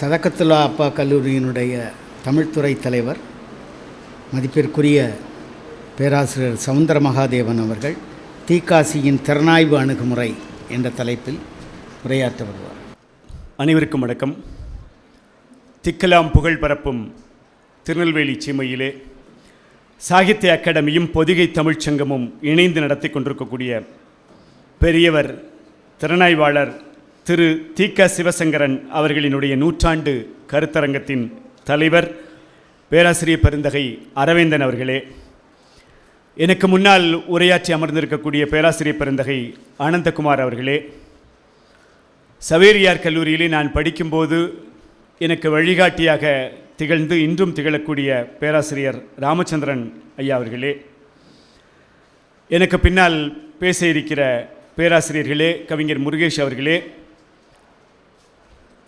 சதகத்துல்லா அப்பா கல்லூரியினுடைய தமிழ்துறை தலைவர் மதிப்பிற்குரிய பேராசிரியர் சவுந்தர மகாதேவன் அவர்கள் தீக்காசியின் திறனாய்வு அணுகுமுறை என்ற தலைப்பில் உரையாற்ற வருவார். அனைவருக்கும் வணக்கம். திக்கலாம் புகழ் பரப்பும் திருநெல்வேலி சீமையிலே சாகித்ய அகாடமியும் பொதிகை தமிழ்ச் சங்கமும் இணைந்து நடத்தி கொண்டிருக்கக்கூடிய பெரியவர் திறனாய்வாளர் திரு தீக்க சிவசங்கரன் அவர்களினுடைய நூற்றாண்டு கருத்தரங்கத்தின் தலைவர் பேராசிரியர் பெருந்தகை அரவேந்தன் அவர்களே. எனக்கு முன்னால் உரையாற்றி அமர்ந்திருக்கக்கூடிய பேராசிரியர் பெருந்தகை ஆனந்தகுமார் அவர்களே. சவேரியார் கல்லூரியிலே நான் படிக்கும்போது எனக்கு வழிகாட்டியாக திகழ்ந்து இன்றும் திகழக்கூடிய பேராசிரியர் ராமச்சந்திரன் ஐயா அவர்களே. எனக்கு பின்னால் பேச இருக்கிற பேராசிரியர்களே கவிஞர் முருகேஷ் அவர்களே.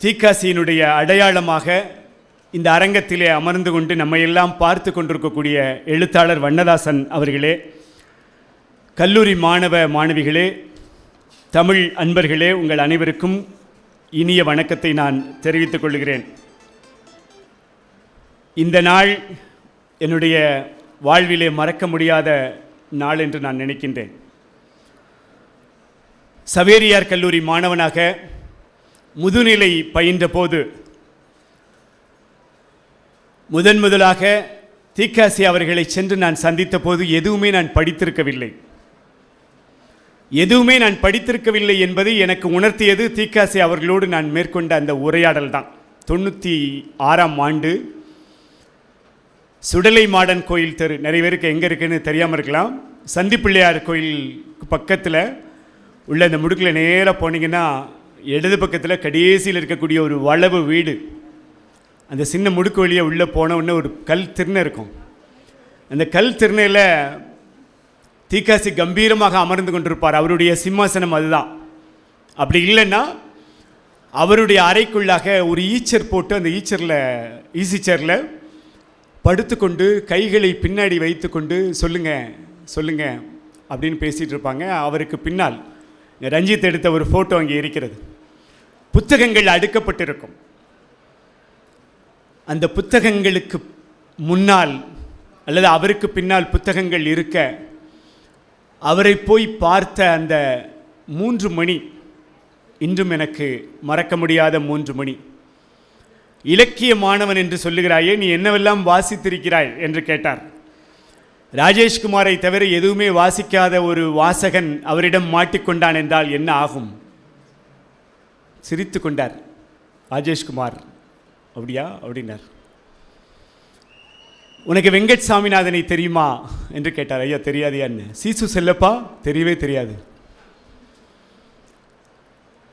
தீக்காசியினுடைய அடையாளமாக இந்த அரங்கத்திலே அமர்ந்து கொண்டு நம்மையெல்லாம் பார்த்து கொண்டிருக்கக்கூடிய எழுத்தாளர் வண்ணதாசன் அவர்களே கல்லூரி மாணவ மாணவிகளே தமிழ் அன்பர்களே உங்கள் அனைவருக்கும் இனிய வணக்கத்தை நான் தெரிவித்துக் கொள்கிறேன். இந்த நாள் என்னுடைய வாழ்விலே மறக்க முடியாத நாள் என்று நான் நினைக்கின்றேன். சவேரியார் கல்லூரி மாணவனாக முதுநிலை பயின்ற போது முதன் முதலாக தீக்காசி அவர்களை சென்று நான் சந்தித்த போது எதுவுமே நான் படித்திருக்கவில்லை. எதுவுமே நான் படித்திருக்கவில்லை என்பதை எனக்கு உணர்த்தியது தீக்காசி அவர்களோடு நான் மேற்கொண்ட அந்த உரையாடல் தான். தொண்ணூற்றி ஆறாம் ஆண்டு சுடலை மாடன் கோயில் தெரு. நிறைய பேருக்கு எங்கே இருக்குன்னு தெரியாமல் இருக்கலாம். சந்திப்பிள்ளையார் கோயில் பக்கத்தில் உள்ள அந்த முடுக்கில் நேராக போனீங்கன்னா இடது பக்கத்தில் கடைசியில் இருக்கக்கூடிய ஒரு வளவு வீடு. அந்த சின்ன முடுக்கு வழியாக உள்ளே போன உடனே ஒரு கல் திருநை இருக்கும். அந்த கல் திருணையில் தீக்காசி கம்பீரமாக அமர்ந்து கொண்டிருப்பார். அவருடைய சிம்மாசனம் அதுதான். அப்படி இல்லைன்னா அவருடைய அறைக்குள்ளாக ஒரு ஈச்சர் போட்டு அந்த ஈச்சரில் ஈசி சேரில் படுத்துக்கொண்டு கைகளை பின்னாடி வைத்துக்கொண்டு சொல்லுங்கள் சொல்லுங்கள் அப்படின்னு பேசிகிட்டு இருப்பாங்க. அவருக்கு பின்னால் ரஞ்சித் எடுத்த ஒரு ஃபோட்டோ அங்கே இருக்கிறது. புத்தகங்கள் அடுக்கப்பட்டிருக்கும். அந்த புத்தகங்களுக்கு முன்னால் அல்லது அவருக்கு பின்னால் புத்தகங்கள் இருக்க அவரை போய் பார்த்த அந்த மூன்று மணி இன்றும் எனக்கு மறக்க முடியாத மூன்று மணி. இலக்கிய மாணவன் என்று சொல்லுகிறாயே நீ என்னவெல்லாம் வாசித்திருக்கிறாய் என்று கேட்டார். ராஜேஷ்குமாரை தவிர எதுவுமே வாசிக்காத ஒரு வாசகன் அவரிடம் மாட்டிக்கொண்டான் என்றால் என்ன ஆகும்? சிரித்து கொண்டார் ராஜேஷ்குமார் அப்படியா? அப்படின்னார். உனக்கு வெங்கட் சாமிநாதனை தெரியுமா? என்று கேட்டார். ஐயா தெரியாதையான்னு சீசு செல்லப்பா? தெரியவே தெரியாது.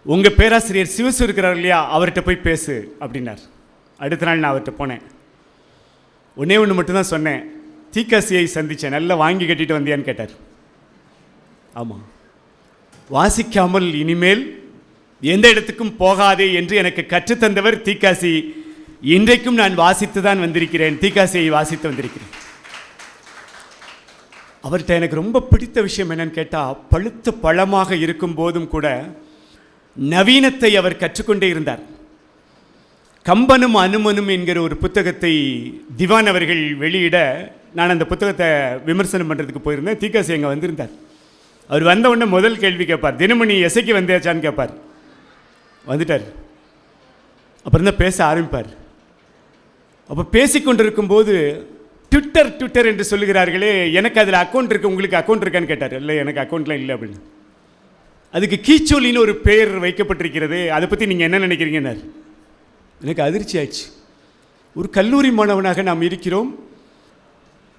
உங்கள் பேராசிரியர் சிவசு இருக்கிறார் இல்லையா? அவர்கிட்ட போய் பேசு அப்படின்னார். அடுத்த நாள் நான் அவர்கிட்ட போனேன். ஒன்றே ஒன்று மட்டும்தான் சொன்னேன். தீக்காசியை சந்தித்தேன் நல்லா வாங்கி கட்டிட்டு வந்தியான்னு கேட்டார். ஆமாம் வாசிக்காமல் இனிமேல் எந்த இடத்துக்கும் போகாதே என்று எனக்கு கற்றுத்தந்தவர் தீக்காசி. இன்றைக்கும் நான் வாசித்து தான் வந்திருக்கிறேன். தீக்காசியை வாசித்து வந்திருக்கிறேன். அவர்கிட்ட எனக்கு ரொம்ப பிடித்த விஷயம் என்னன்னு கேட்டால் பழுத்த பழமாக இருக்கும் போதும் கூட நவீனத்தை அவர் கற்றுக்கொண்டே இருந்தார். கம்பனும் அனுமனும் என்கிற ஒரு புத்தகத்தை திவான் அவர்கள் வெளியிட நான் அந்த புத்தகத்தை விமர்சனம் பண்ணுறதுக்கு போயிருந்தேன். தீக்காசி அங்கே வந்திருந்தார். அவர் வந்த உடனே முதல் கேள்வி கேட்பார். தினமணி எசைக்கு வந்தாச்சான்னு கேட்பார். வந்துட்டார். அப்புறம் தான் பேச ஆரம்பிப்பார். அப்போ பேசிக்கொண்டிருக்கும் போது ட்விட்டர் ட்விட்டர் என்று சொல்லுகிறார்களே எனக்கு அதில் அக்கௌண்ட் இருக்குது உங்களுக்கு அக்கௌண்ட் இருக்கான்னு கேட்டார். இல்லை எனக்கு அக்கௌண்ட்லாம் இல்லை அப்படின்னு. அதுக்கு கீச்சொலின்னு ஒரு பெயர் வைக்கப்பட்டிருக்கிறது. அதை பற்றி நீங்கள் என்ன நினைக்கிறீங்கன்னார். எனக்கு அதிர்ச்சி ஆயிடுச்சு. ஒரு கல்லூரி மாணவனாக நாம் இருக்கிறோம்.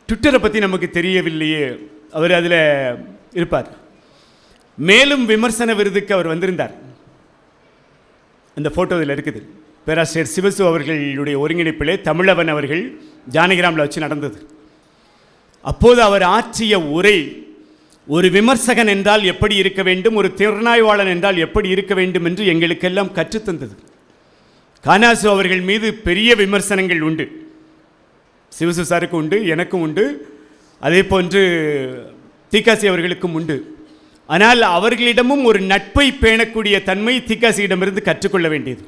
ட்விட்டரை பற்றி நமக்கு தெரியவில்லையே. அவர் அதில் இருப்பார். மேலும் விமர்சன விருதுக்கு அவர் வந்திருந்தார். அந்த ஃபோட்டோவில் இருக்குது. பேராசிரியர் சிவசு அவர்களுடைய ஒருங்கிணைப்பிலே தமிழவன் அவர்கள் ஜானகிராமில் வச்சு நடந்தது. அப்போது அவர் ஆற்றிய உரை ஒரு விமர்சகன் என்றால் எப்படி இருக்க வேண்டும் ஒரு திறனாய்வாளன் என்றால் எப்படி இருக்க வேண்டும் என்று எங்களுக்கெல்லாம் கற்றுத்தந்தது கானாசு அவர்கள் மீது பெரிய விமர்சனங்கள் உண்டு. சிவசு சாருக்கு உண்டு எனக்கும் உண்டு. அதே போன்று தீக்காசி அவர்களுக்கும் உண்டு. ஆனால் அவர்களிடமும் ஒரு நட்பை பேணக்கூடிய தன்மை திகாசியிடமிருந்து கற்றுக்கொள்ள வேண்டியது.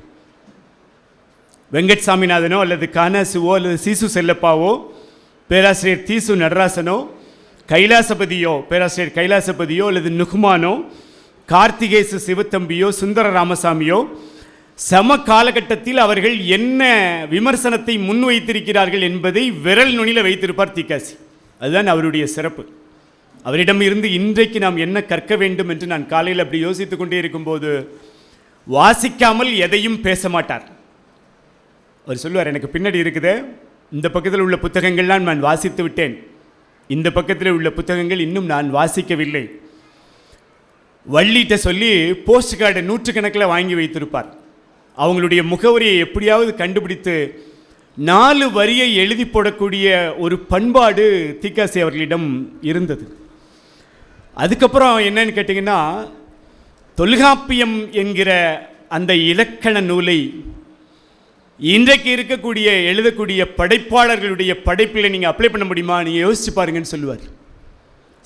வெங்கட் சாமிநாதனோ அல்லது கானாசுவோ அல்லது சீசு செல்லப்பாவோ பேராசிரியர் தீசு நடராசனோ கைலாசபதியோ பேராசிரியர் கைலாசபதியோ அல்லது நுகுமானோ கார்த்திகேசு சிவத்தம்பியோ சுந்தர ராமசாமியோ சம காலகட்டத்தில் அவர்கள் என்ன விமர்சனத்தை முன்வைத்திருக்கிறார்கள் என்பதை விரல் நுனியில் வைத்திருப்பார் திகாசி. அதுதான் அவருடைய சிறப்பு. அவரிடம் இருந்து இன்றைக்கு நாம் என்ன கற்க வேண்டும் என்று நான் காலையில் அப்படி யோசித்துக் கொண்டே இருக்கும்போது வாசிக்காமல் எதையும் பேச மாட்டார். அவர் சொல்லுவார் எனக்கு பின்னாடி இருக்குது. இந்த பக்கத்தில் உள்ள புத்தகங்கள்லாம் நான் வாசித்து விட்டேன். இந்த பக்கத்தில் உள்ள புத்தகங்கள் இன்னும் நான் வாசிக்கவில்லை. வள்ளிட்ட சொல்லி போஸ்ட் கார்டை நூற்றுக்கணக்கில் வாங்கி வைத்திருப்பார். அவங்களுடைய முகவரியை எப்படியாவது கண்டுபிடித்து நாலு வரியை எழுதி போடக்கூடிய ஒரு பண்பாடு திகாசி அவர்களிடம் இருந்தது. அதுக்கப்புறம் என்னன்னு கேட்டிங்கன்னா தொல்காப்பியம் என்கிற அந்த இலக்கண நூலை இன்றைக்கு இருக்கக்கூடிய எழுதக்கூடிய படைப்பாளர்களுடைய படைப்பில் நீங்கள் அப்ளை பண்ண முடியுமா? நீங்கள் யோசிச்சு பாருங்கன்னு சொல்லுவார்.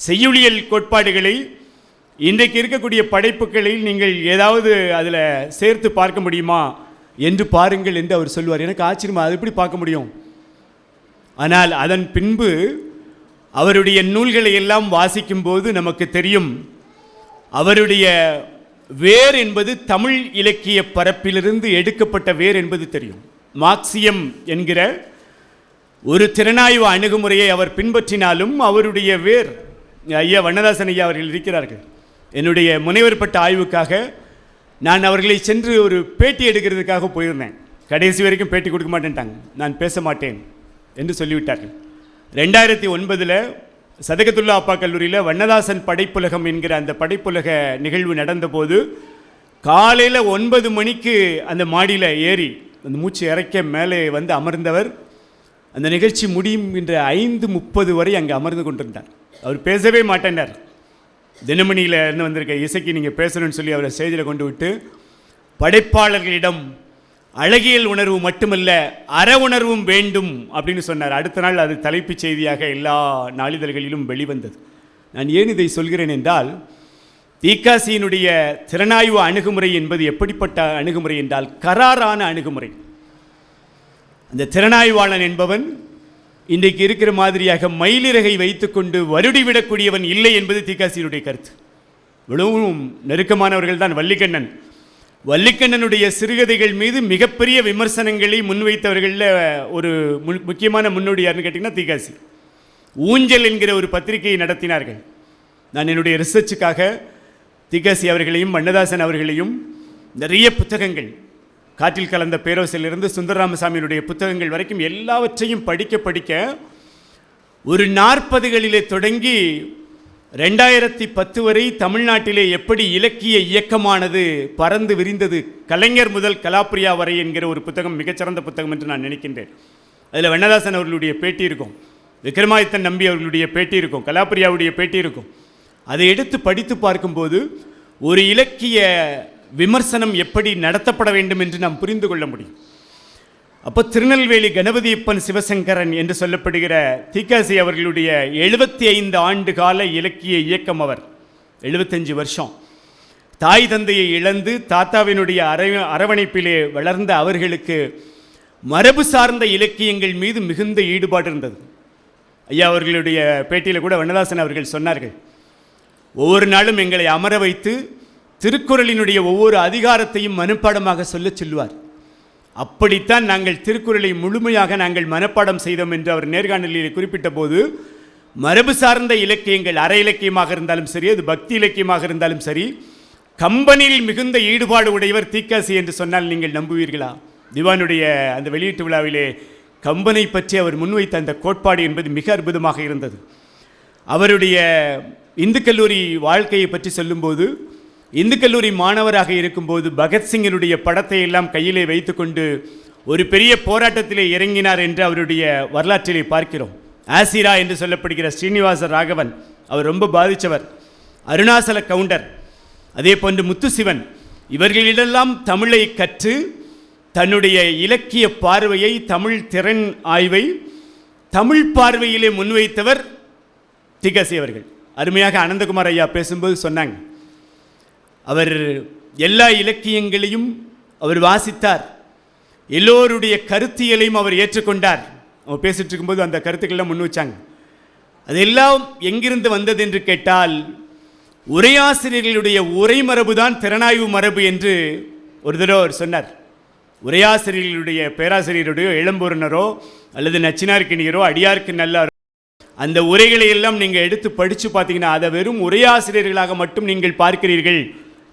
செய்யுளியல் கோட்பாடுகளை இன்றைக்கு இருக்கக்கூடிய படைப்புகளில் நீங்கள் ஏதாவது அதில் சேர்த்து பார்க்க முடியுமா? என்று பாருங்கள் என்று அவர் சொல்லுவார். எனக்கு ஆச்சரியமா அது எப்படி பார்க்க முடியும்? ஆனால் அதன் பின்பு அவருடைய நூல்களை எல்லாம் வாசிக்கும்போது நமக்கு தெரியும் அவருடைய வேர் என்பது தமிழ் இலக்கிய பரப்பிலிருந்து எடுக்கப்பட்ட வேர் என்பது தெரியும். மார்க்சியம் என்கிற ஒரு திறனாய்வு அணுகுமுறையை அவர் பின்பற்றினாலும் அவருடைய வேர் ஐயா வண்ணதாசன் ஐயா அவர்கள் இருக்கிறார்கள். என்னுடைய முனைவர் பட்ட ஆய்வுக்காக நான் அவர்களை சென்று ஒரு பேட்டி எடுக்கிறதுக்காக போயிருந்தேன். கடைசி வரைக்கும் பேட்டி கொடுக்க மாட்டேன்ட்டாங்க. நான் பேச மாட்டேன் என்று சொல்லிவிட்டார்கள். ரெண்டாயிரத்தி ஒன்பதில் சதகத்துல்லா அப்பா கல்லூரியில் வண்ணதாசன் படைப்புலகம் என்கிற அந்த படைப்புலக நிகழ்வு நடந்தபோது காலையில் ஒன்பது மணிக்கு அந்த மாடியில் ஏறி அந்த மூச்சு இறைக்க மேலே வந்து அமர்ந்தவர். அந்த நிகழ்ச்சி முடியும் என்ற ஐந்து முப்பது வரை அங்கே அமர்ந்து கொண்டிருந்தார். அவர் பேசவே மாட்டேன்னார். தினமணியில் இருந்து வந்திருக்க இசைக்கு நீங்கள் பேசணும்னு சொல்லி அவரை செய்தியில் கொண்டு விட்டு படைப்பாளர்களிடம் அழகியல் உணர்வு மட்டுமல்ல அற உணர்வும் வேண்டும் அப்படின்னு சொன்னார். அடுத்த நாள் அது தலைப்புச் செய்தியாக எல்லா நாளிதழ்களிலும் வெளிவந்தது. நான் ஏன் இதை சொல்கிறேன் என்றால் தீக்காசியினுடைய திறனாய்வு அணுகுமுறை என்பது எப்படிப்பட்ட அணுகுமுறை என்றால் கராரான அணுகுமுறை. அந்த திறனாய்வாளன் என்பவன் இன்றைக்கு இருக்கிற மாதிரியாக மயிலிறகை வைத்துக்கொண்டு வருடி விடக்கூடியவன் இல்லை என்பது தீக்காசியினுடைய கருத்து. இவ்வளவும் நெருக்கமானவர்கள் தான் வள்ளிக்கண்ணன். வள்ளிக்கண்ணனுடைய சிறுகதைகள் மீது மிகப்பெரிய விமர்சனங்களை முன்வைத்தவர்களில் ஒரு முக்கியமான முன்னோடி யாருன்னு கேட்டிங்கன்னா தீகாசி ஊஞ்சல் என்கிற ஒரு பத்திரிகையை நடத்தினார்கள். நான் என்னுடைய ரிசர்ச்சுக்காக திகாசி அவர்களையும் மன்னதாசன் அவர்களையும் நிறைய புத்தகங்கள் காற்றில் கலந்த பேரோசிலிருந்து சுந்தரராமசாமியினுடைய புத்தகங்கள் வரைக்கும் எல்லாவற்றையும் படிக்க படிக்க ஒரு நாற்பதுகளிலே தொடங்கி ரெண்டாயிரத்தி பத்து வரை தமிழ்நாட்டிலே எப்படி இலக்கிய இயக்கமானது பறந்து விரிந்தது கலைஞர் முதல் கலாப்ரியா வரை என்கிற ஒரு புத்தகம் மிகச்சிறந்த புத்தகம் என்று நான் நினைக்கின்றேன். அதில் வெண்ணதாசன் அவர்களுடைய பேட்டி இருக்கும். விக்ரமாதித்தன் நம்பி அவர்களுடைய பேட்டி இருக்கும். கலாப்ரியாவுடைய பேட்டி இருக்கும். அதை எடுத்து படித்து பார்க்கும்போது ஒரு இலக்கிய விமர்சனம் எப்படி நடத்தப்பட வேண்டும் என்று நாம் புரிந்து கொள்ள முடியும். அப்போ திருநெல்வேலி கணபதியப்பன் சிவசங்கரன் என்று சொல்லப்படுகிற தீக்காசி அவர்களுடைய எழுபத்தி ஐந்து ஆண்டு கால இலக்கிய இயக்கம் அவர். எழுபத்தஞ்சு வருஷம். தாய் தந்தையை இழந்து தாத்தாவினுடைய அரை அரவணைப்பிலே வளர்ந்த அவர்களுக்கு மரபு சார்ந்த இலக்கியங்கள் மீது மிகுந்த ஈடுபாடு இருந்தது. ஐயா அவர்களுடைய பேட்டியில் கூட வண்ணதாசன் அவர்கள் சொன்னார்கள் ஒவ்வொரு நாளும் எங்களை அமர வைத்து திருக்குறளினுடைய ஒவ்வொரு அதிகாரத்தையும் மனுப்பாடமாக சொல்லச் சொல்லுவார். அப்படித்தான் நாங்கள் திருக்குறளை முழுமையாக நாங்கள் மனப்பாடம் செய்தோம் என்று அவர் நேர்காணலில் குறிப்பிட்ட போது மரபு சார்ந்த இலக்கியங்கள் அரை இலக்கியமாக இருந்தாலும் சரி அது பக்தி இலக்கியமாக இருந்தாலும் சரி கம்பெனியில் மிகுந்த ஈடுபாடு உடையவர் தீக்காசி என்று சொன்னால் நீங்கள் நம்புவீர்களா? திவானுடைய அந்த வெளியீட்டு விழாவிலே கம்பனை பற்றி அவர் முன்வைத்த அந்த கோட்பாடு என்பது மிக அற்புதமாக இருந்தது. அவருடைய இந்து கல்லூரி வாழ்க்கையை பற்றி சொல்லும்போது இந்து கல்லூரி மாணவராக இருக்கும்போது பகத்சிங்கினுடைய படத்தை எல்லாம் கையிலே வைத்துக்கொண்டு ஒரு பெரிய போராட்டத்திலே இறங்கினார் என்று அவருடைய வரலாற்றிலே பார்க்கிறோம். ஆசிரா என்று சொல்லப்படுகிற ஸ்ரீனிவாச ராகவன் அவர் ரொம்ப பாதித்தவர் அருணாசல கவுண்டர் அதே போன்று முத்துசிவன் இவர்களிடெல்லாம் தமிழை கற்று தன்னுடைய இலக்கிய பார்வையை தமிழ் திறன் ஆய்வை தமிழ் பார்வையிலே முன்வைத்தவர் திகசி அவர்கள். அருமையாக அனந்தகுமார் ஐயா பேசும்போது சொன்னாங்க அவர் எல்லா இலக்கியங்களையும் அவர் வாசித்தார். எல்லோருடைய கருத்தியலையும் அவர் ஏற்றுக்கொண்டார். அவர் பேசிட்டு இருக்கும்போது அந்த கருத்துக்கள்லாம் முன் வச்சாங்க. அதெல்லாம் எங்கிருந்து வந்தது என்று கேட்டால் உரையாசிரியர்களுடைய உரை மரபு தான் திறனாய்வு மரபு என்று ஒரு தடவை அவர் சொன்னார். உரையாசிரியர்களுடைய பேராசிரியருடைய இளம்பூரணரோ அல்லது நச்சினார்க்கினியரோ அடியார்க்கு நல்லாரோ அந்த உரைகளை எல்லாம் நீங்கள் எடுத்து படித்து பார்த்தீங்கன்னா அதை வெறும் உரையாசிரியர்களாக மட்டும் நீங்கள் பார்க்கிறீர்கள்.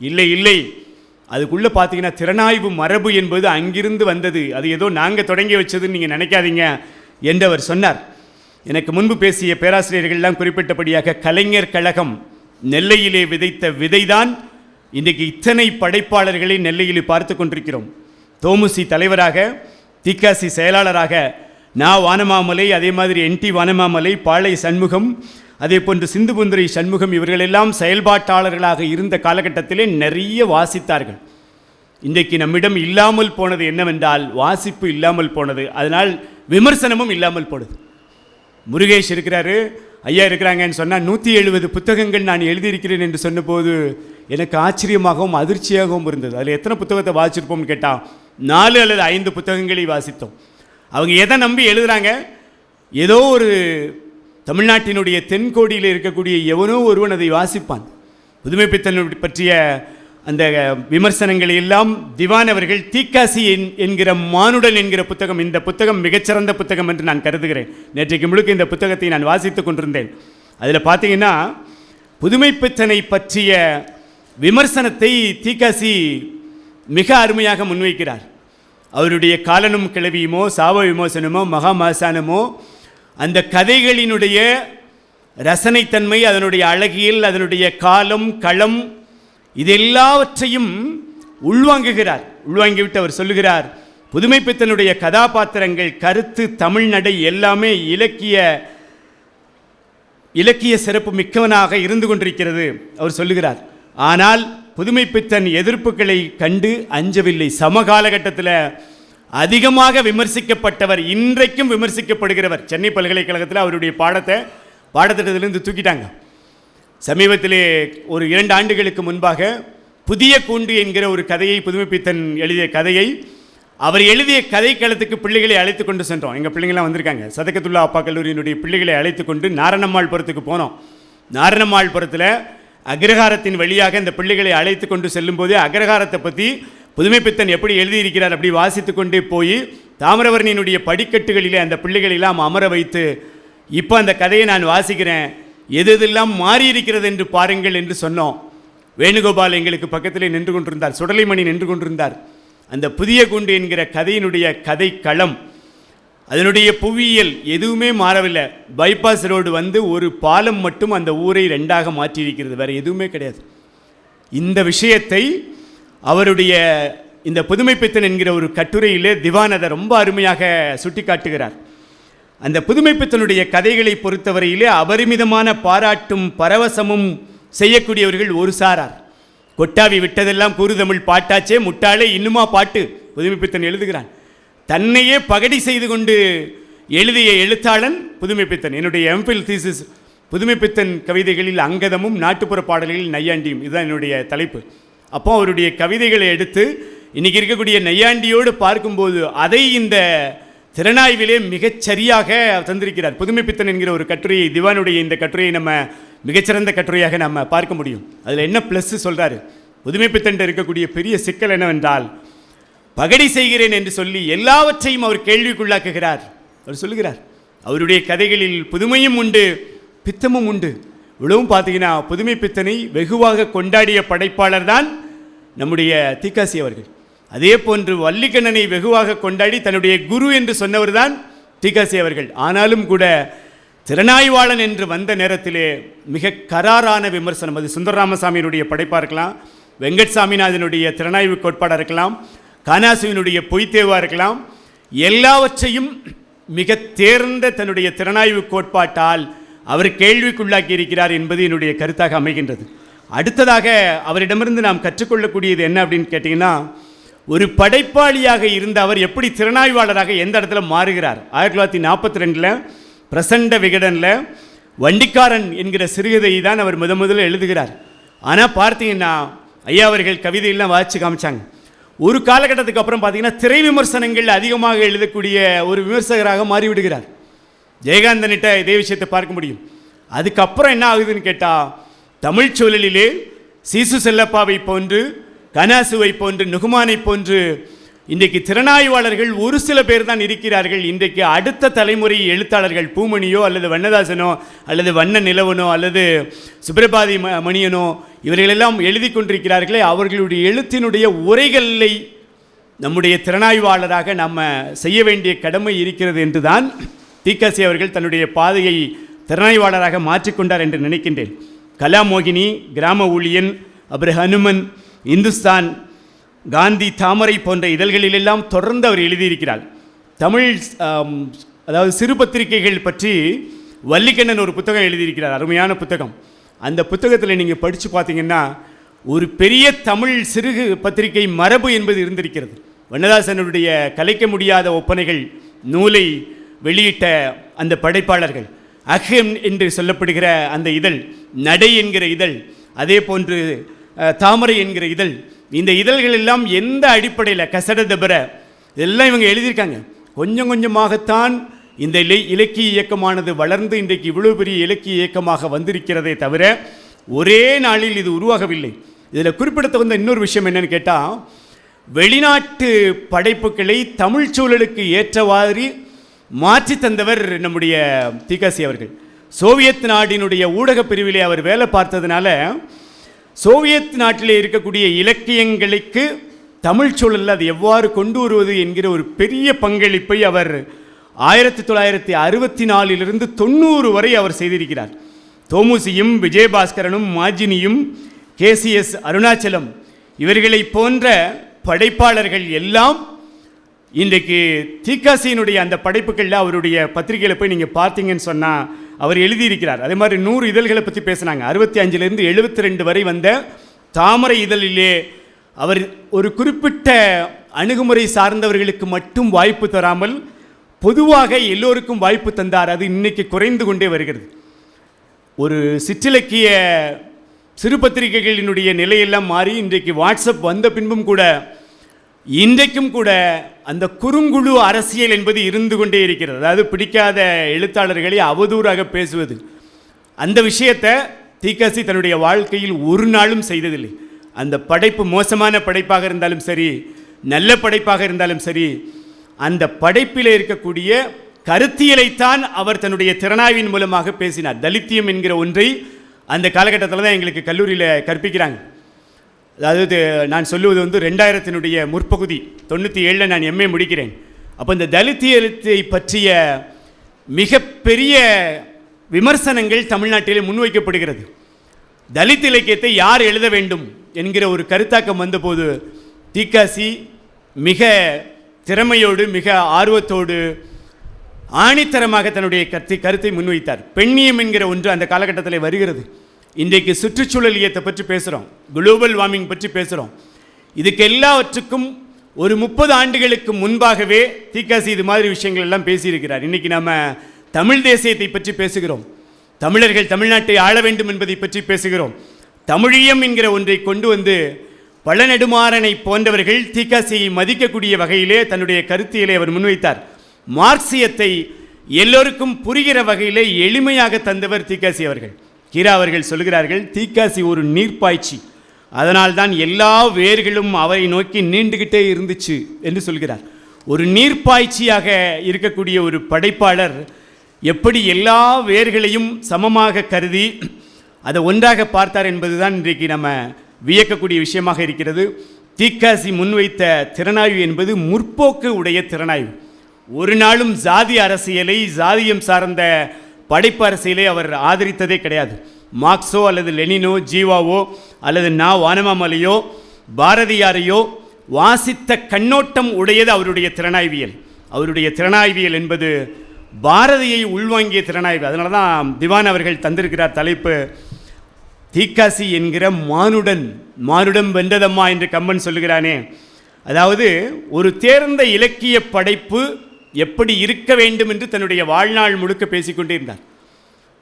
இல்லை இல்லை. அதுக்குள்ளே பார்த்தீங்கன்னா திறனாய்வு மரபு என்பது அங்கிருந்து வந்தது. அது ஏதோ நாங்கள் தொடங்கி வச்சதுன்னு நீங்கள் நினைக்காதீங்க என்று அவர் சொன்னார். எனக்கு முன்பு பேசிய பேராசிரியர்கள்லாம் குறிப்பிட்டபடியாக கலைஞர் கழகம் நெல்லையிலே விதைத்த விதைதான் இன்றைக்கு இத்தனை படைப்பாளர்களை நெல்லையிலே பார்த்து கொண்டிருக்கிறோம். தோமுசி தலைவராக திகாசி செயலாளராக நா வானமாமலை அதே மாதிரி என்டி வானமாமலை பாளை சண்முகம் அதே போன்று சிந்துபுந்திரை சண்முகம் இவர்களெல்லாம் செயல்பாட்டாளர்களாக இருந்த காலகட்டத்திலே நிறைய வாசித்தார்கள். இன்றைக்கு நம்மிடம் இல்லாமல் போனது என்னவென்றால் வாசிப்பு இல்லாமல் போனது. அதனால் விமர்சனமும் இல்லாமல் போனது. முருகேஷ் இருக்கிறாரு ஐயா இருக்கிறாங்கன்னு சொன்னால் நூற்றி எழுபது புத்தகங்கள் நான் எழுதியிருக்கிறேன் என்று சொன்னபோது எனக்கு ஆச்சரியமாகவும் அதிர்ச்சியாகவும் இருந்தது. அதில் எத்தனை புத்தகத்தை வாசிச்சிருப்போம்னு கேட்டால் நாலு அல்லது ஐந்து புத்தகங்களை வாசித்தோம். அவங்க எதை நம்பி எழுதுகிறாங்க ஏதோ ஒரு தமிழ்நாட்டினுடைய தென்கோடியில் இருக்கக்கூடிய எவனோ ஒருவன் அதை வாசிப்பான். புதுமைப்பித்தன் பற்றிய அந்த விமர்சனங்களை எல்லாம் திவான் அவர்கள் தீக்காசி என்- என்கிற மானுடன் என்கிற புத்தகம் இந்த புத்தகம் மிகச்சிறந்த புத்தகம் என்று நான் கருதுகிறேன். நேற்றைக்கு முழுக்க இந்த புத்தகத்தை நான் வாசித்துக் கொண்டிருந்தேன். அதில் பார்த்தீங்கன்னா புதுமைப்பித்தனை பற்றிய விமர்சனத்தை தீக்காசி மிக அருமையாக முன்வைக்கிறார். அவருடைய காலனும் கிளவியுமோ சாவ விமோசனமோ மகாமாசானமோ அந்த கதைகளினுடைய ரசனைத்தன்மை அதனுடைய அழகியல் அதனுடைய காலம் களம் இதெல்லாவற்றையும் உள்வாங்குகிறார். உள்வாங்கிவிட்டு அவர் சொல்லுகிறார் புதுமைப்பித்தனுடைய கதாபாத்திரங்கள் கருத்து தமிழ்நடை எல்லாமே இலக்கிய இலக்கிய சிறப்பு மிக்கவனாக இருந்து கொண்டிருக்கிறது அவர் சொல்லுகிறார். ஆனால் புதுமைப்பித்தன் எதிர்ப்புகளை கண்டு அஞ்சவில்லை. சமகாலகட்டத்தில் அதிகமாக விமர்சிக்கப்பட்டவர் இன்றைக்கும் விமர்சிக்கப்படுகிறவர். சென்னை பல்கலைக்கழகத்தில் அவருடைய பாடத்தை பாடத்திட்டத்திலிருந்து தூக்கிட்டாங்க. சமீபத்திலே ஒரு இரண்டு ஆண்டுகளுக்கு முன்பாக புதிய கூண்டு என்கிற ஒரு கதையை புதுமைப்பித்தன் எழுதிய கதையை அவர் எழுதிய கதைக்களத்துக்கு பிள்ளைகளை அழைத்து கொண்டு சென்றோம். எங்கள் பிள்ளைங்களாம் வந்திருக்காங்க. சதகத்துல்லா அப்பா கல்லூரியினுடைய பிள்ளைகளை அழைத்து கொண்டு நாரணம்மாள்புரத்துக்கு போனோம். நாரணம்மாள்புரத்தில் அக்ரஹாரத்தின் வழியாக இந்த பிள்ளைகளை அழைத்து கொண்டு செல்லும்போதே அக்ரஹாரத்தை பற்றி புதுமைப்பித்தன் எப்படி எழுதியிருக்கிறார் அப்படி வாசித்து கொண்டே போய் தாமிரவர்ணியினுடைய படிக்கட்டுகளிலே அந்த பிள்ளைகளெல்லாம் அமர வைத்து இப்போ அந்த கதையை நான் வாசிக்கிறேன். எது எதெல்லாம் மாறியிருக்கிறது என்று பாருங்கள் என்று சொன்னோம். வேணுகோபால் எங்களுக்கு பக்கத்திலே நின்று கொண்டிருந்தார். சுடலைமணி நின்று கொண்டிருந்தார். அந்த புதிய குண்டு என்கிற கதையினுடைய கதை களம் அதனுடைய புவியியல் எதுவுமே மாறவில்லை. பைபாஸ் ரோடு வந்து ஒரு பாலம் மட்டும் அந்த ஊரை ரெண்டாக மாற்றியிருக்கிறது. வேறு எதுவுமே கிடையாது. இந்த விஷயத்தை அவருடைய இந்த புதுமைப்பித்தன் என்கிற ஒரு கட்டுரையிலே திவான் அதை ரொம்ப அருமையாக சுட்டிக்காட்டுகிறார். அந்த புதுமைப்பித்தனுடைய கதைகளை பொறுத்தவரையிலே அபரிமிதமான பாராட்டும் பரவசமும் செய்யக்கூடியவர்கள் ஒரு சாரார். கொட்டாவி விட்டதெல்லாம் கூறுதமிழ் பாட்டாச்சே முட்டாளே இன்னுமா பாட்டு புதுமைப்பித்தன் எழுதுகிறான். தன்னையே பகடி செய்து கொண்டு எழுதிய எழுத்தாளன் புதுமைப்பித்தன். என்னுடைய எம்பில் தீசிஸ் புதுமைப்பித்தன் கவிதைகளில் அங்கதமும் நாட்டுப்புற பாடல்களில் நையாண்டியும் இதுதான் என்னுடைய தலைப்பு. அப்போ அவருடைய கவிதைகளை எடுத்து இன்னைக்கு இருக்கக்கூடிய நையாண்டியோடு பார்க்கும்போது அதை இந்த திறனாய்விலே மிகச்சரியாக தந்திருக்கிறார். புதுமைப்பித்தன் என்கிற ஒரு கட்டுரையை திவானுடைய இந்த கட்டுரையை நம்ம மிகச்சிறந்த கட்டுரையாக நம்ம பார்க்க முடியும். அதில் என்ன ப்ளஸ் சொல்கிறாரு புதுமைப்பித்தன் இருக்கக்கூடிய பெரிய சிக்கல் என்னவென்றால் பகடி செய்கிறேன் என்று சொல்லி எல்லாவற்றையும் அவர் கேள்விக்குள்ளாக்குகிறார். அவர் சொல்லுகிறார் அவருடைய கதைகளில் புதுமையும் உண்டு பித்தமும் உண்டு. இவ்வளவும் பார்த்தீங்கன்னா புதுமை பித்தனை வெகுவாக கொண்டாடிய படைப்பாளர் தான் நம்முடைய தீக்காசி அவர்கள். அதே போன்று வள்ளிக்கண்ணனை வெகுவாக கொண்டாடி தன்னுடைய குரு என்று சொன்னவர் தான் திகாசி அவர்கள். ஆனாலும் கூட திறனாய்வாளன் என்று வந்த நேரத்திலே மிக கராரான விமர்சனம். அது சுந்தரராமசாமியினுடைய படைப்பாக இருக்கலாம் வெங்கட் சாமிநாதனுடைய திறனாய்வு கோட்பாடாக இருக்கலாம் கானாசுவினுடைய பொய்த்தேவாக இருக்கலாம். எல்லாவற்றையும் மிக தேர்ந்த தன்னுடைய திறனாய்வு கோட்பாட்டால் அவர் கேள்விக்குள்ளாக்கி இருக்கிறார் என்பது என்னுடைய கருத்தாக அமைகின்றது. அடுத்ததாக அவரிடமிருந்து நாம் கற்றுக்கொள்ளக்கூடியது என்ன அப்படின்னு கேட்டிங்கன்னா ஒரு படைப்பாளியாக இருந்த அவர் எப்படி திறனாய்வாளராக எந்த இடத்துல மாறுகிறார்? ஆயிரத்தி தொள்ளாயிரத்தி நாற்பத்தி ரெண்டில் பிரசண்ட விகடனில் வண்டிக்காரன் என்கிற சிறுகதையை தான் அவர் முத முதல்ல எழுதுகிறார். ஆனால் பார்த்தீங்கன்னா ஐயா அவர்கள் கவிதையெல்லாம் வாசித்து காமிச்சாங்க. ஒரு காலகட்டத்துக்கு அப்புறம் பார்த்தீங்கன்னா திரை விமர்சனங்கள் அதிகமாக எழுதக்கூடிய ஒரு விமர்சகராக மாறிவிடுகிறார். ஜெயகாந்தனிட்ட இதே விஷயத்தை பார்க்க முடியும். அதுக்கப்புறம் என்ன ஆகுதுன்னு கேட்டால் தமிழ் சூழலிலே சீசு செல்லப்பாவை போன்று கனாசுவை போன்று நுகுமானை போன்று இன்றைக்கு திறனாய்வாளர்கள் ஒரு சில பேர் தான் இருக்கிறார்கள். இன்றைக்கு அடுத்த தலைமுறை எழுத்தாளர்கள் பூமணியோ அல்லது வண்ணதாசனோ அல்லது வண்ண நிலவனோ அல்லது சுப்பிரபாதி ம மணியனோ இவர்களெல்லாம் எழுதி கொண்டிருக்கிறார்களே. அவர்களுடைய எழுத்தினுடைய உரைகளை நம்முடைய திறனாய்வாளராக நம்ம செய்ய வேண்டிய கடமை இருக்கிறது என்று தான் தீக்காசி அவர்கள் தன்னுடைய பாதையை திறனாய்வாளராக மாற்றிக்கொண்டார் என்று நினைக்கின்றேன். கலாமோகினி கிராம ஊழியன் அப்புறம் ஹனுமன் இந்துஸ்தான் காந்தி தாமரை போன்ற இதழ்களிலெல்லாம் தொடர்ந்து அவர் எழுதியிருக்கிறார். தமிழ் அதாவது சிறு பத்திரிகைகள் பற்றி வள்ளிக்கண்ணன் ஒரு புத்தகம் எழுதியிருக்கிறார் அருமையான புத்தகம். அந்த புத்தகத்தில் நீங்கள் படித்து பார்த்தீங்கன்னா ஒரு பெரிய தமிழ் சிறுகு பத்திரிகை மரபு என்பது இருந்திருக்கிறது. வண்ணதாசனுடைய கலைக்க முடியாத ஒப்பனைகள் நூலை வெளியிட்ட அந்த படைப்பாளர்கள். அஹ்யம் என்று சொல்லப்படுகிற அந்த இதழ் நடை என்கிற இதழ் அதே போன்று தாமரை என்கிற இதழ் இந்த இதழ்கள் எல்லாம் எந்த அடிப்படையில் கசட தபர இதெல்லாம் இவங்க எழுதியிருக்காங்க. கொஞ்சம் கொஞ்சமாகத்தான் இந்த இலை இலக்கிய இயக்கமானது வளர்ந்து இன்றைக்கு இவ்வளோ பெரிய இலக்கிய இயக்கமாக வந்திருக்கிறதே தவிர ஒரே நாளில் இது உருவாகவில்லை. இதில் குறிப்பிடத்தகுந்த இன்னொரு விஷயம் என்னென்னு கேட்டால் வெளிநாட்டு படைப்புகளை தமிழ் சூழலுக்கு ஏற்றவாறு மாற்றி தந்தவர் நம்முடைய தீகாசி அவர்கள். சோவியத் நாடினுடைய ஊடகப் பிரிவிலே அவர் வேலை பார்த்ததுனால சோவியத் நாட்டிலே இருக்கக்கூடிய இலக்கியங்களுக்கு தமிழ் சூழலில் அது எவ்வாறு கொண்டு வருவது என்கிற ஒரு பெரிய பங்களிப்பை அவர் ஆயிரத்தி தொள்ளாயிரத்தி அறுபத்தி நாலிலிருந்து தொண்ணூறு வரை அவர் செய்திருக்கிறார். தோமுசியும் விஜயபாஸ்கரனும் மாஜினியும் கேசிஎஸ் அருணாச்சலம் இவர்களை போன்ற படைப்பாளர்கள் எல்லாம் இன்றைக்கு தீக்காசியினுடைய அந்த படைப்புகளில் அவருடைய பத்திரிகையில் போய் நீங்கள் பார்த்தீங்கன்னு சொன்னால் அவர் எழுதியிருக்கிறார். அதே மாதிரி நூறு இதழ்களை பற்றி பேசுனாங்க. அறுபத்தி அஞ்சிலேருந்து எழுபத்தி ரெண்டு வரை வந்த தாமரை இதழிலே அவர் ஒரு குறிப்பிட்ட அணுகுமுறை சார்ந்தவர்களுக்கு மட்டும் வாய்ப்பு தராமல் பொதுவாக எல்லோருக்கும் வாய்ப்பு தந்தார். அது இன்றைக்கி குறைந்து கொண்டே வருகிறது. ஒரு சிற்றிலக்கிய சிறு பத்திரிகைகளினுடைய நிலையெல்லாம் மாறி இன்றைக்கு வாட்ஸ்அப் வந்த பின்பும் கூட இன்றைக்கும் கூட அந்த குறுங்குழு அரசியல் என்பது இருந்து கொண்டே இருக்கிறது. அதாவது பிடிக்காத எழுத்தாளர்களை அவதூறாக பேசுவது. அந்த விஷயத்தை தீக்காசி தன்னுடைய வாழ்க்கையில் ஒரு நாளும் செய்ததில்லை. அந்த படைப்பு மோசமான படைப்பாக இருந்தாலும் சரி நல்ல படைப்பாக இருந்தாலும் சரி அந்த படைப்பில் இருக்கக்கூடிய கருத்தியலைத்தான் அவர் தன்னுடைய திறனாய்வின் மூலமாக பேசினார். தலித்தியம் என்கிற ஒன்றை அந்த காலகட்டத்தில் தான் எங்களுக்கு கல்லூரியில் கற்பிக்கிறாங்க. அதாவது நான் சொல்லுவது வந்து ரெண்டாயிரத்தினுடைய முற்பகுதி தொண்ணூற்றி ஏழில் நான் எம்ஏ முடிக்கிறேன். அப்போ இந்த தலித்தியத்தை பற்றிய மிகப்பெரிய விமர்சனங்கள் தமிழ்நாட்டிலே முன்வைக்கப்படுகிறது. தலித் இலக்கியத்தை யார் எழுத வேண்டும் என்கிற ஒரு கருத்தாக்கம் வந்தபோது தீக்காசி மிக திறமையோடு மிக ஆர்வத்தோடு ஆணித்தரமாக தன்னுடைய கருத்தை கருத்தை முன்வைத்தார். பெண்ணியம் என்கிற ஒன்று அந்த காலகட்டத்தில் வருகிறது. இன்றைக்கு சுற்றுச்சூழல் இயத்தை பற்றி பேசுகிறோம் குளோபல் வார்மிங் பற்றி பேசுகிறோம் இதுக்கு எல்லாவற்றுக்கும் ஒரு முப்பது ஆண்டுகளுக்கு முன்பாகவே தீக்காசி இது மாதிரி விஷயங்கள் எல்லாம் பேசியிருக்கிறார். இன்றைக்கி நம்ம தமிழ் தேசியத்தை பற்றி பேசுகிறோம். தமிழர்கள் தமிழ்நாட்டை ஆள வேண்டும் என்பதை பற்றி பேசுகிறோம். தமிழியம் என்கிற ஒன்றை கொண்டு வந்து பழநெடுமாறனை போன்றவர்கள் தீக்காசியை மதிக்கக்கூடிய வகையிலே தன்னுடைய கருத்தியலை அவர் முன்வைத்தார். மார்க்சியத்தை எல்லோருக்கும் புரிகிற வகையிலே எளிமையாக தந்தவர் தீக்காசி அவர்கள். கீரா அவர்கள் சொல்கிறார்கள் தீக்காசி ஒரு நீர்ப்பாய்ச்சி. அதனால்தான் எல்லா வேர்களும் அவரை நோக்கி நீண்டுகிட்டே இருந்துச்சு என்று சொல்கிறார். ஒரு நீர்ப்பாய்ச்சியாக இருக்கக்கூடிய ஒரு படைப்பாளர் எப்படி எல்லா வேர்களையும் சமமாக கருதி அதை ஒன்றாக பார்த்தார் என்பதுதான் இன்றைக்கு நம்ம வியக்கக்கூடிய விஷயமாக இருக்கிறது. தீக்காசி முன்வைத்த திறனாய்வு என்பது முற்போக்கு உடைய திறனாய்வு. ஒரு நாளும் ஜாதி அரசியலை ஜாதியம் சார்ந்த படைப்பு அரசியலை அவர் ஆதரித்ததே கிடையாது. மார்க்ஸோ அல்லது லெனினோ ஜீவாவோ அல்லது நா வானமாமலையோ பாரதியாரையோ வாசித்த கண்ணோட்டம் உடையது அவருடைய திறனாய்வியல். அவருடைய திறனாய்வியல் என்பது பாரதியை உள்வாங்கிய திறனாய்வு. அதனால தான் திவான் அவர்கள் தந்திருக்கிறார் தலைப்பு தீக்காசி என்கிற மானுடன் மானுடம் வென்றதம்மா என்று கம்பன் சொல்லுகிறானே. அதாவது ஒரு தேர்ந்த இலக்கிய படைப்பு எப்படி இருக்க வேண்டும் என்று தன்னுடைய வாழ்நாள் முழுக்க பேசிக்கொண்டே இருந்தார்.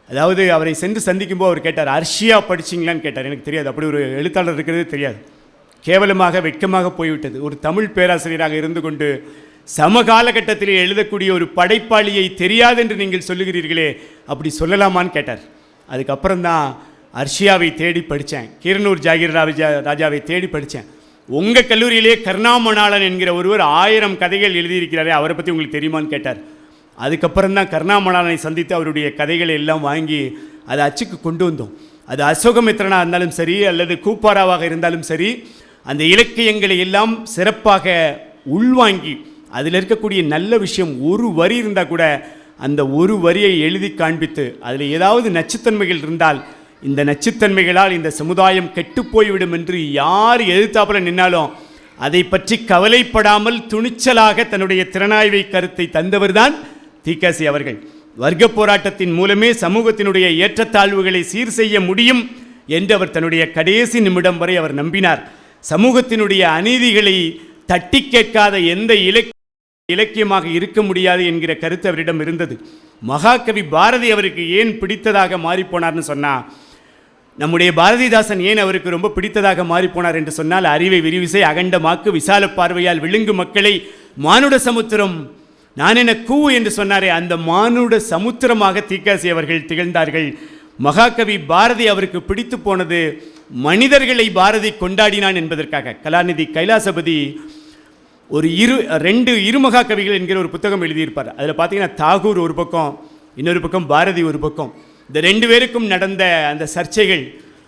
அதாவது அவரை சென்று சந்திக்கும்போது அவர் கேட்டார் அர்ஷியா படிச்சிங்களான்னு கேட்டார். எனக்கு தெரியாது. அப்படி ஒரு எழுத்தாளர் இருக்கிறது தெரியாது. கேவலமாக வெட்கமாக போய்விட்டது. ஒரு தமிழ் பேராசிரியராக இருந்து கொண்டு சமகாலகட்டத்தில் எழுதக்கூடிய ஒரு படைப்பாளியை தெரியாதென்று நீங்கள் சொல்லுகிறீர்களே அப்படி சொல்லலாமான்னு கேட்டார். அதுக்கப்புறம் தான் அர்ஷியாவை தேடி படித்தேன். கீரனூர் ஜாகிர் ராஜா ராஜாவை தேடி படித்தேன். உங்கள் கல்லூரியிலே கருணாமணாளன் என்கிற ஒருவர் ஆயிரம் கதைகள் எழுதியிருக்கிறாரே அவரை பற்றி உங்களுக்கு தெரியுமான்னு கேட்டார். அதுக்கப்புறம் தான் கருணாமணாளனை சந்தித்து அவருடைய கதைகளை எல்லாம் வாங்கி அதை அச்சுக்கு கொண்டு வந்தோம். அது அசோகமித்திரனாக இருந்தாலும் சரி அல்லது கூப்பாராவாக இருந்தாலும் சரி அந்த இலக்கியங்களை எல்லாம் சிறப்பாக உள்வாங்கி அதில் இருக்கக்கூடிய நல்ல விஷயம் ஒரு வரி இருந்தால் கூட அந்த ஒரு வரியை எழுதி காண்பித்து அதில் ஏதாவது நச்சுத்தன்மைகள் இருந்தால் இந்த நச்சுத்தன்மைகளால் இந்த சமுதாயம் கெட்டுப்போய்விடும் என்று யார் எதிர்த்தாப்புல நின்னாலும் அதை பற்றி கவலைப்படாமல் துணிச்சலாக தன்னுடைய திறனாய்வை கருத்தை தந்தவர்தான் தீக்காசி அவர்கள். வர்க்க போராட்டத்தின் மூலமே சமூகத்தினுடைய ஏற்றத்தாழ்வுகளை சீர் செய்ய முடியும் என்று அவர் தன்னுடைய கடைசி நிமிடம் வரை அவர் நம்பினார். சமூகத்தினுடைய அநீதிகளை தட்டி கேட்காத எந்த இலக்கிய இலக்கியமாக இருக்க முடியாது என்கிற கருத்து அவரிடம் இருந்தது. மகாகவி பாரதி அவருக்கு ஏன் பிடித்ததாக மாறிப்போனார்னு சொன்னால் நம்முடைய பாரதிதாசன் ஏன் அவருக்கு ரொம்ப பிடித்ததாக மாறிப்போனார் என்று சொன்னால் அறிவை விரிவிசை அகண்டமாக்கு விசால பார்வையால் விழுங்கு மக்களை மானுட சமுத்திரம் நான் என கூ என்று சொன்னாரே அந்த மானுட சமுத்திரமாக தீக்காசி அவர்கள் திகழ்ந்தார்கள். மகாகவி பாரதி அவருக்கு பிடித்து போனது மனிதர்களை பாரதி கொண்டாடினான் என்பதற்காக. கலாநிதி கைலாசபதி ஒரு இரு ரெண்டு இருமகா கவிகள் என்கிற ஒரு புத்தகம் எழுதியிருப்பார். அதில் பார்த்தீங்கன்னா தாகூர் ஒரு பக்கம் இன்னொரு பக்கம் பாரதி ஒரு பக்கம். இந்த ரெண்டு பேருக்கும் நடந்த அந்த சர்ச்சைகள்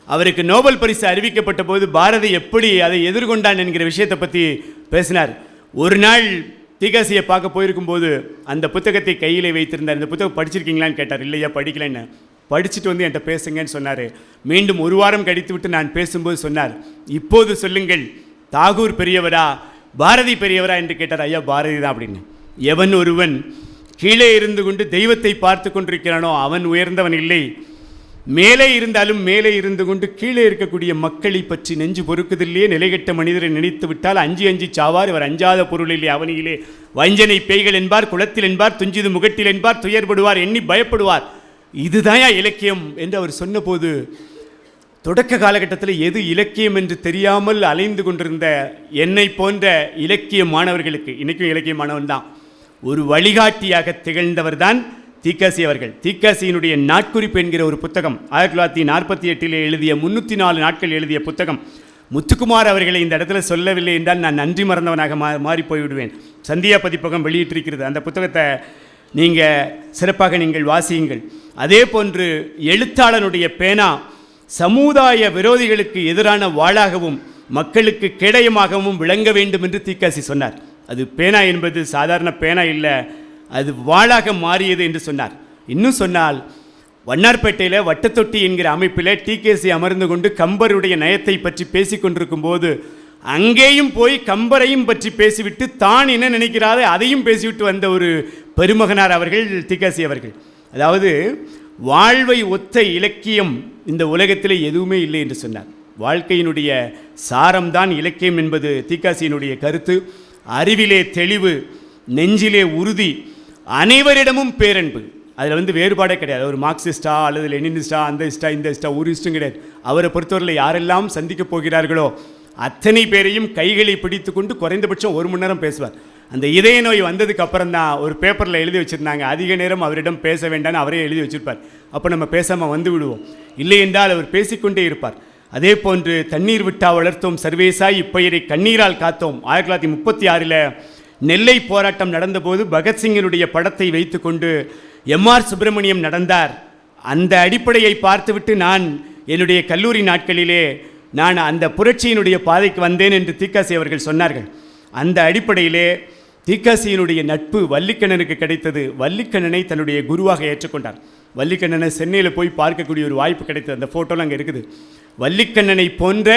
அவருக்கு நோபல் பரிசு அறிவிக்கப்பட்ட போது பாரதி எப்படி அதை எதிர்கொண்டான் என்கிற விஷயத்தை பற்றி பேசினார். ஒரு நாள் தீகாசியை பார்க்க போயிருக்கும்போது அந்த புத்தகத்தை கையில் வைத்திருந்தார். இந்த புத்தகம் படிச்சிருக்கீங்களான்னு கேட்டார். இல்லையா படிக்கலைன்னு. படிச்சுட்டு வந்து என்கிட்ட பேசுங்கன்னு சொன்னார். மீண்டும் ஒரு வாரம் கழித்து விட்டு நான் பேசும்போது சொன்னார். இப்போது சொல்லுங்கள் தாகூர் பெரியவரா பாரதி பெரியவரா என்று கேட்டார். ஐயா பாரதி தான் அப்படின்னு. எவன் ஒருவன் கீழே இருந்து கொண்டு தெய்வத்தை பார்த்து கொண்டிருக்கிறானோ அவன் உயர்ந்தவன் இல்லை. மேலே இருந்தாலும் மேலே இருந்து கொண்டு கீழே இருக்கக்கூடிய மக்களை பற்றி நெஞ்சு பொறுக்குதில்லையே. நிலைகட்ட மனிதரை நினைத்து விட்டால் அஞ்சு அஞ்சு சாவார். இவர் அஞ்சாத பொருளிலே அவனியிலே. வஞ்சனை பேய்கள் என்பார் குளத்தில் என்பார் துஞ்சிது முகட்டில் என்பார் துயர்படுவார் எண்ணி பயப்படுவார். இதுதான் இலக்கியம் என்று அவர் சொன்னபோது தொடக்க காலகட்டத்தில் எது இலக்கியம் என்று தெரியாமல் அலைந்து கொண்டிருந்த என்னை போன்ற இலக்கிய மாணவர்களுக்கு இன்றைக்கும் இலக்கிய மாணவன் தான் ஒரு வழிகாட்டியாக திகழ்ந்தவர் தான் தீக்காசி அவர்கள். தீக்காசியினுடைய நாட்குறிப்பு என்கிற ஒரு புத்தகம் ஆயிரத்தி தொள்ளாயிரத்தி நாற்பத்தி எட்டில் எழுதிய முன்னூற்றி நாலு நாட்கள் எழுதிய புத்தகம். முத்துக்குமார் அவர்களை இந்த இடத்துல சொல்லவில்லை என்றால் நான் நன்றி மறந்தவனாக மா மாறி போய்விடுவேன் சந்தியா பதிப்பகம் வெளியிட்டிருக்கிறது. அந்த புத்தகத்தை நீங்கள் சிறப்பாக நீங்கள் வாசியுங்கள். அதே போன்று எழுத்தாளனுடைய பேனா சமுதாய விரோதிகளுக்கு எதிரான வாளாகவும் மக்களுக்கு கேடயமாகவும் விளங்க வேண்டும் என்று தீக்காசி சொன்னார். அது பேனா என்பது சாதாரண பேனா இல்லை. அது வாளாக மாறியது என்று சொன்னார். இன்னும் சொன்னால் வண்ணார்பேட்டையில் வட்டத்தொட்டி என்கிற அமைப்பில் டிகேசி அமர்ந்து கொண்டு கம்பருடைய நயத்தை பற்றி பேசி கொண்டிருக்கும் போது அங்கேயும் போய் கம்பரையும் பற்றி பேசிவிட்டு தான் என்ன நினைக்கிறாரோ அதையும் பேசிவிட்டு வந்த ஒரு பெருமகனார் அவர்கள் டிகேசி அவர்கள். அதாவது வாழ்வை ஒத்த இலக்கியம் இந்த உலகத்தில் எதுவுமே இல்லை என்று சொன்னார். வாழ்க்கையினுடைய சாரம்தான் இலக்கியம் என்பது தீக்காசியினுடைய கருத்து. அறிவிலே தெளிவு நெஞ்சிலே உறுதி அனைவரிடமும் பேரன்பு. அதில் வந்து வேறுபாடே கிடையாது. ஒரு மார்க்சிஸ்டா அல்லது லெனினிஸ்டா அந்த இஸ்டா இந்த இஸ்டா ஒரு இஷ்டம் கிடையாது. அவரை பொறுத்தவரையில் யாரெல்லாம் சந்திக்கப் போகிறார்களோ அத்தனை பேரையும் கைகளை பிடித்து கொண்டு குறைந்தபட்சம் ஒரு மணி நேரம் பேசுவார். அந்த இதய நோய் வந்ததுக்கு அப்புறம் தான் ஒரு பேப்பரில் எழுதி வச்சுருந்தாங்க. அதிக நேரம் அவரிடம் பேச வேண்டாம்னு அவரே எழுதி வச்சிருப்பார். அப்போ நம்ம பேசாமல் வந்து விடுவோம். இல்லை என்றால் அவர் பேசிக்கொண்டே இருப்பார். அதே போன்று தண்ணீர் விட்டா வளர்த்தோம். சர்வேசாய் இப்பயிரை கண்ணீரால் காத்தோம். ஆயிரத்தி தொள்ளாயிரத்தி முப்பத்தி ஆறில் நெல்லை போராட்டம் நடந்தபோது பகத்சிங்கினுடைய படத்தை வைத்துக்கொண்டு எம்ஆர் சுப்பிரமணியம் நடந்தார். அந்த அடிப்படையை பார்த்துவிட்டு நான் என்னுடைய கல்லூரி நாட்களிலே நான் அந்த புரட்சியினுடைய பாதைக்கு வந்தேன் என்று தீக்காசி அவர்கள் சொன்னார்கள். அந்த அடிப்படையிலே தீக்காசியினுடைய நட்பு வள்ளிக்கண்ணனுக்கு கிடைத்தது. வள்ளிக்கண்ணனை தன்னுடைய குருவாக ஏற்றுக்கொண்டார். வள்ளிக்கண்ணனை சென்னையில் போய் பார்க்கக்கூடிய ஒரு வாய்ப்பு கிடைத்தது. அந்த ஃபோட்டோலாம் அங்கே இருக்குது. வள்ளிக்கண்ணனை போன்ற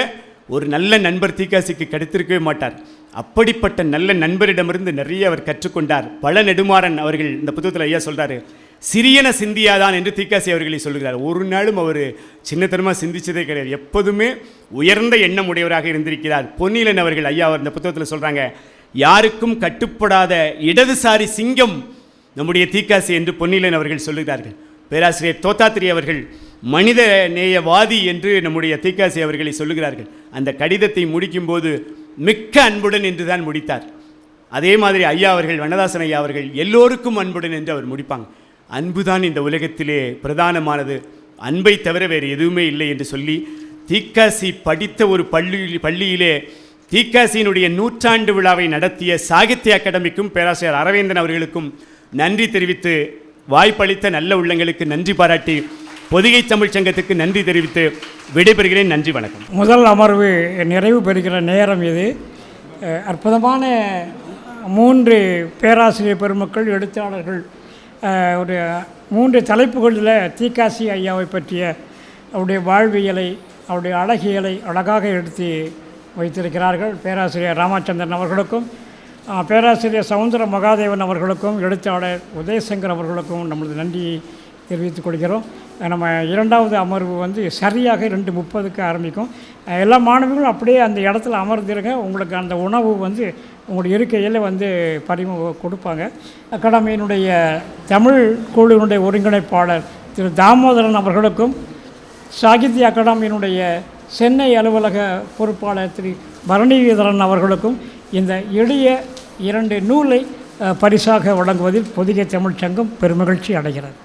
ஒரு நல்ல நண்பர் தீக்காசிக்கு கிடைத்திருக்கவே மாட்டார். அப்படிப்பட்ட நல்ல நண்பரிடமிருந்து நிறைய அவர் கற்றுக்கொண்டார். பல நெடுமாறன் அவர்கள் இந்த புத்தகத்தில் ஐயா சொல்கிறாரு சிறியன சிந்தியாதான் என்று தீக்காசி அவர்களை சொல்கிறார். ஒரு நாளும் அவர் சின்னத்தனமாக சிந்திச்சதே கிடையாது. எப்போதுமே உயர்ந்த எண்ணம் உடையவராக இருந்திருக்கிறார். பொன்னிலன் அவர்கள் ஐயா அவர் இந்த புத்தகத்தில் சொல்கிறாங்க யாருக்கும் கட்டுப்படாத இடதுசாரி சிங்கம் நம்முடைய தீக்காசி என்று பொன்னிலன் அவர்கள் சொல்லுகிறார்கள். பேராசிரியர் தோத்தாத்திரி அவர்கள் மனித நேயவாதி என்று நம்முடைய தீக்காசி அவர்களை சொல்லுகிறார்கள். அந்த கடிதத்தை முடிக்கும்போது மிக்க அன்புடன் என்று தான் முடித்தார். அதே மாதிரி ஐயா அவர்கள் வனதாசன் ஐயா அவர்கள் எல்லோருக்கும் அன்புடன் என்று அவர் முடிப்பாங்க. அன்புதான் இந்த உலகத்திலே பிரதானமானது. அன்பை தவிர வேறு எதுவுமே இல்லை என்று சொல்லி தீக்காசி படித்த ஒரு பள்ளி பள்ளியிலே தீக்காசியினுடைய நூற்றாண்டு விழாவை நடத்திய சாகித்ய அகாடமிக்கும் பேராசிரியர் அரவிந்தன் அவர்களுக்கும் நன்றி தெரிவித்து வாய்ப்பளித்த நல்ல உள்ளங்களுக்கு நன்றி பாராட்டி பொதிகை தமிழ்ச் சங்கத்துக்கு நன்றி தெரிவித்து விடைபெறுகிறேன். நன்றி வணக்கம். முதல் அமர்வு நிறைவு பெறுகிற நேரம் இது. அற்புதமான மூன்று பேராசிரியர் பெருமக்கள் எழுத்தாளர்கள் ஒரு மூன்று தலைப்புகளில் தீக்காசி ஐயாவை பற்றிய அவருடைய வாழ்வியலை அவருடைய அழகியலை அழகாக எடுத்து வைத்திருக்கிறார்கள் பேராசிரியர் ராமச்சந்திரன் அவர்களுக்கும் பேராசிரியர் சவுந்தர மகாதேவன் அவர்களுக்கும் எழுத்தாளர் உதயசங்கர் அவர்களுக்கும் நமது நன்றியை தெரிவித்துக் கொள்கிறோம். நம்ம இரண்டாவது அமர்வு வந்து சரியாக ரெண்டு முப்பதுக்கு ஆரம்பிக்கும். எல்லா மாணவர்களும் அப்படியே அந்த இடத்துல அமர்ந்திருங்க. உங்களுக்கு அந்த உணவு வந்து உங்களுடைய இருக்கையில் வந்து பரிமு கொடுப்பாங்க. அகாடமியினுடைய தமிழ் குழுவினுடைய ஒருங்கிணைப்பாளர் திரு தாமோதரன் அவர்களுக்கும் சாகித்ய அகாடமியினுடைய சென்னை அலுவலக பொறுப்பாளர் திரு பரணிவீதரன் அவர்களுக்கும் இந்த எளிய இரண்டு நூலை பரிசாக வழங்குவதில் புதிய தமிழ்ச்சங்கம் பெருமகிழ்ச்சி அடைகிறது.